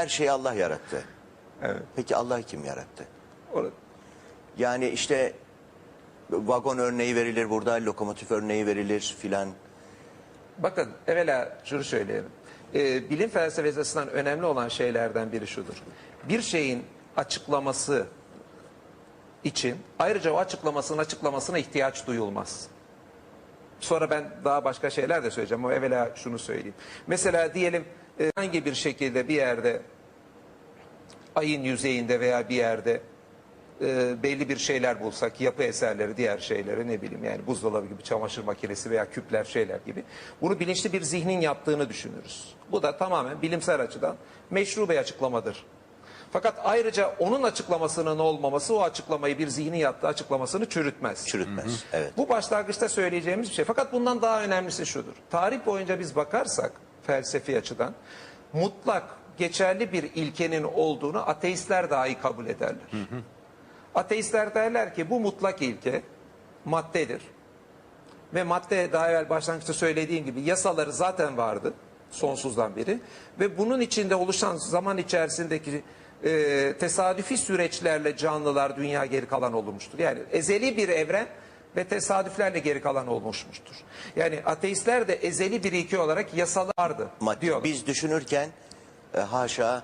Her şeyi Allah yarattı. Evet. Peki Allah'ı kim yarattı? Yani işte vagon örneği verilir burada, lokomotif örneği verilir filan. Bakın evvela şunu söyleyelim. Ee, bilim felsefesi açısından önemli olan şeylerden biri şudur. Bir şeyin açıklaması için ayrıca o açıklamasının açıklamasına ihtiyaç duyulmaz. Sonra ben daha başka şeyler de söyleyeceğim ama evvela şunu söyleyeyim. Mesela diyelim e, hangi bir şekilde bir yerde ayın yüzeyinde veya bir yerde e, belli bir şeyler bulsak, yapı eserleri, diğer şeyleri ne bileyim yani buzdolabı gibi, çamaşır makinesi veya küpler şeyler gibi. Bunu bilinçli bir zihnin yaptığını düşünürüz. Bu da tamamen bilimsel açıdan meşru bir açıklamadır. Fakat ayrıca onun açıklamasının olmaması o açıklamayı bir zihni yaptığı açıklamasını çürütmez. Çürütmez. Evet. Bu başlangıçta söyleyeceğimiz bir şey. Fakat bundan daha önemlisi şudur. Tarih boyunca biz bakarsak felsefi açıdan mutlak geçerli bir ilkenin olduğunu ateistler dahi kabul ederler. Ateistler derler ki bu mutlak ilke maddedir. Ve madde daha evvel başlangıçta söylediğim gibi yasaları zaten vardı sonsuzdan beri. Ve bunun içinde oluşan zaman içerisindeki e, tesadüfi süreçlerle canlılar dünya geri kalan olmuştur. Yani ezeli bir evren ve tesadüflerle geri kalan olmuştur. Yani ateistler de ezeli bir ilke olarak yasalar vardı Madde- diyorlar. Biz düşünürken e, haşa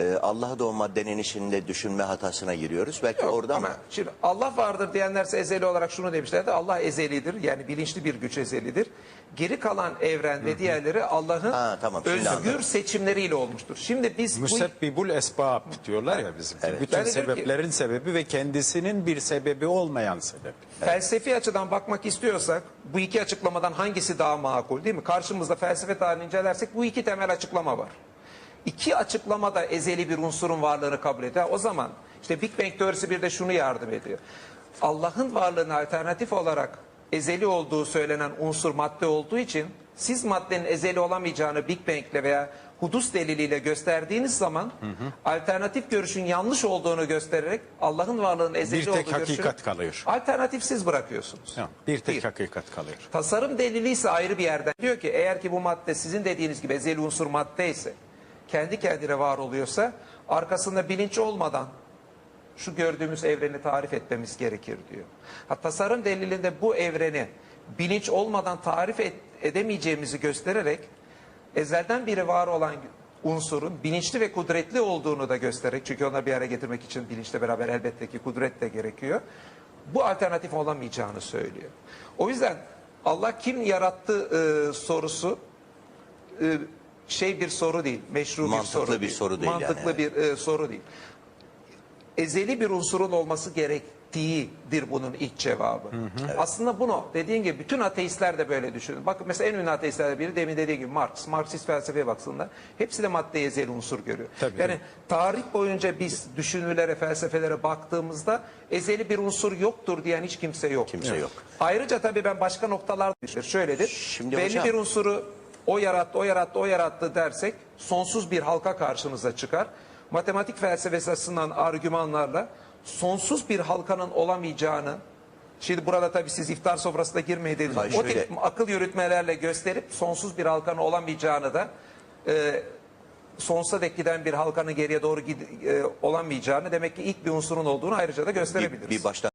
e, Allah'ı da o maddenin içinde düşünme hatasına giriyoruz. Belki Yok, orada ama mı? şimdi Allah vardır diyenlerse ezeli olarak şunu demişlerdi. Allah ezelidir yani bilinçli bir güç ezelidir. Geri kalan evren ve diğerleri Allah'ın Ha, tamam, şimdi özgür anladım. seçimleriyle olmuştur. Şimdi biz bu Müsebbibul esbab diyorlar ya bizim. Bütün Ben de diyorum ki- sebeplerin sebebi ve kendisinin bir sebebi olmayan sebep. felsefi açıdan bakmak istiyorsak bu iki açıklamadan hangisi daha makul değil mi? Karşımızda felsefe tarihini incelersek bu iki temel açıklama var. İki açıklama da ezeli bir unsurun varlığını kabul ediyor. O zaman işte Big Bang teorisi bir de şunu yardım ediyor. Allah'ın varlığına alternatif olarak ezeli olduğu söylenen unsur madde olduğu için siz maddenin ezeli olamayacağını Big Bang'le veya hudus deliliyle gösterdiğiniz zaman alternatif görüşün yanlış olduğunu göstererek Allah'ın varlığının ezeli Bir tek olduğu görüşünü hakikat kalıyor. alternatifsiz bırakıyorsunuz. Ya, bir tek Bir. hakikat kalıyor. Tasarım delili ise ayrı bir yerden diyor ki eğer ki bu madde sizin dediğiniz gibi ezeli unsur madde ise kendi kendine var oluyorsa arkasında bilinç olmadan şu gördüğümüz evreni tarif etmemiz gerekir diyor. Ha, tasarım delilinde bu evreni bilinç olmadan tarif et- edemeyeceğimizi göstererek ezelden beri var olan unsurun bilinçli ve kudretli olduğunu da göstererek çünkü onları bir araya getirmek için bilinçle beraber elbette ki kudret de gerekiyor. Bu alternatif olamayacağını söylüyor. O yüzden Allah kim yarattı e, sorusu e, şey bir soru değil, meşru bir Mantıklı soru bir değil. soru değil Mantıklı yani, bir e, soru değil. Ezeli bir unsurun olması gerektiğidir bunun ilk cevabı. Aslında bunu dediğin gibi bütün ateistler de böyle düşünür. Bakın mesela en ünlü ateistlerden biri demin dediği gibi Marx. Marksist felsefeye baksınlar. Hepsi de madde ezeli unsur görüyor. Tabii. Yani tarih boyunca biz düşünürlere, felsefelere baktığımızda ezeli bir unsur yoktur diyen hiç kimse yok. Kimse yok. Ayrıca tabii ben başka noktalar düşünüyorum. Şöyledir. Şimdi Belli hocam- bir unsuru o yarattı, o yarattı, o yarattı dersek sonsuz bir halka karşımıza çıkar. Matematik felsefesi açısından argümanlarla sonsuz bir halkanın olamayacağını Şimdi burada tabii siz iftar sofrasına girmeyin dediniz. Hayır, O tip akıl yürütmelerle gösterip sonsuz bir halkanın olamayacağını da e, sonsuza dek giden bir halkanın geriye doğru gid- e, olamayacağını demek ki ilk bir unsurun olduğunu ayrıca da gösterebiliriz. Bir, bir baştan